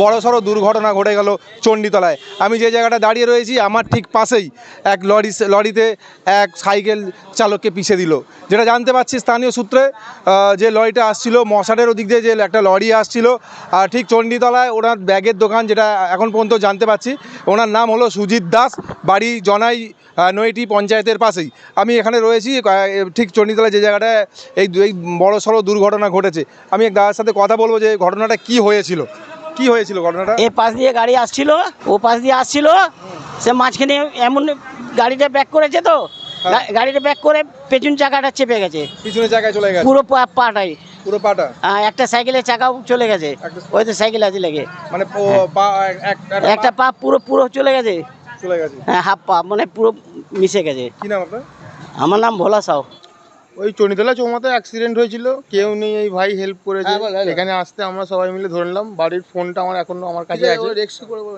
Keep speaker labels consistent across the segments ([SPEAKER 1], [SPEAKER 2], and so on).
[SPEAKER 1] বড়সড় দুর্ঘটনা ঘটে গেল চণ্ডীতলায়। আমি যে জায়গাটা দাঁড়িয়ে রয়েছি, আমার ঠিক পাশেই এক লরি লরিতে এক সাইকেল চালককে পিষে দিল। যেটা জানতে পারছি স্থানীয় সূত্রে যে লরিটা আসছিল মশারের ওদিক দিয়ে যে একটা লরি আসছিল, আর ঠিক চণ্ডীতলায় ওনার ব্যাগের দোকান যেটা এখন পর্যন্ত জানতে পারছি, ওনার নাম হলো সুজিত দাস, বাড়ি জনাই নৈটি পঞ্চায়েতের পাশেই। আমি এখানে রয়েছি ঠিক চণ্ডীতলায় যে জায়গাটায় এই এই বড় সড়ো দুর্ঘটনা ঘটেছে। আমি এক দাদার সাথে কথা বলব যে ঘটনাটা কি হয়েছিল। কি হয়েছিল ঘটনাটা?
[SPEAKER 2] এ পাশ দিয়ে গাড়ি আসছিল ও পাশ দিয়ে আসছিল সে মাঝখানে এমন গাড়িটা ব্যাক করেছে তো গাড়িটা ব্যাক করে পেছন চাকাটা চেপে গেছে।
[SPEAKER 1] পিছনের জায়গায় চলে গেছে?
[SPEAKER 2] পুরো পাটাই
[SPEAKER 1] পুরো পাটা?
[SPEAKER 2] একটা সাইকেলের চাকাও চলে গেছে। ওই তো সাইকেল আছে লেগে।
[SPEAKER 1] মানে এক-
[SPEAKER 2] একটা পা পুরো পুরো চলে গেছে।
[SPEAKER 1] চলে গেছে।
[SPEAKER 2] হ্যাঁ হাফ পা মানে পুরো মিশে গেছে।
[SPEAKER 1] কি নাম আপনার?
[SPEAKER 2] আমার নাম ভোলা সাউ।
[SPEAKER 3] ওই চণ্ডীতলা চৌমাথায় অ্যাক্সিডেন্ট হয়েছিল কেউ নেই এই ভাই হেল্প করেছে।
[SPEAKER 1] হ্যাঁ, বল।
[SPEAKER 3] এখানে আসতে আমরা সবাই মিলে ধরলাম বাড়ির ফোনটা আমার এখনও আমার কাছে আছে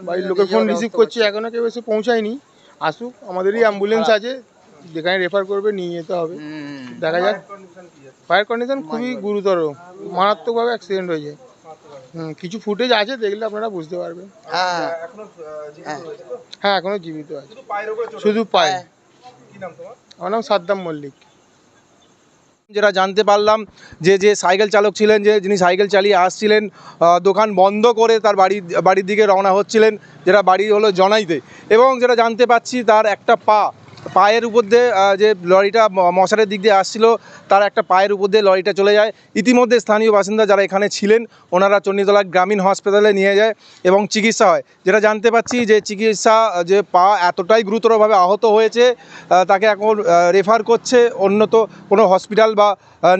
[SPEAKER 3] বাড়ির লোকের ফোন রিসিভ করছি এখনও কেউ এসে পৌঁছায়নি। আসুক আমাদেরই অ্যাম্বুলেন্স আছে যেখানে রেফার করবে নিয়ে যেতে হবে। দেখা যাক। ফায়ার কন্ডিশন খুবই গুরুতর মারাত্মকভাবে অ্যাক্সিডেন্ট হয়েছে। হুম, কিছু ফুটেজ আছে দেখলে আপনারা বুঝতে পারবেন। হ্যাঁ। এখনও জীবিত আছে। শুধু পায়ে। আমার নাম সাদ্দাম মল্লিক।
[SPEAKER 1] যেটা জানতে পারলাম যে যে সাইকেল চালক ছিলেন, যে যিনি সাইকেল চালিয়ে আসছিলেন দোকান বন্ধ করে তার বাড়ি, বাড়ির দিকে রওনা হচ্ছিলেন, যেটা বাড়ি হলো জনাইতে। এবং যেটা জানতে পাচ্ছি, তার একটা পা পায়ের উপর দিয়ে যে লরিটা মশারের দিক দিয়ে আসছিল, তার একটা পায়ের উপর দিয়ে লরিটা চলে যায়। ইতিমধ্যে স্থানীয় বাসিন্দা যারা এখানে ছিলেন, ওনারা চণ্ডীতলা গ্রামীণ হসপিটালে নিয়ে যায় এবং চিকিৎসা হয়। যেটা জানতে পাচ্ছি যে চিকিৎসা, যে পা এতটাই গুরুতরভাবে আহত হয়েছে তাকে এখন রেফার করছে অন্যত কোনো হসপিটাল বা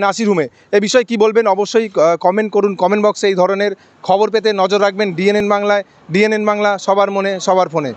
[SPEAKER 1] নার্সিংহোমে এ। বিষয়ে কি বলবেন? অবশ্যই কমেন্ট করুন। কমেন্ট বক্সে এই ধরনের খবর পেতে নজর রাখবেন। ডিএনএন বাংলায় ডিএনএন বাংলা, সবার মনে, সবার ফোনে।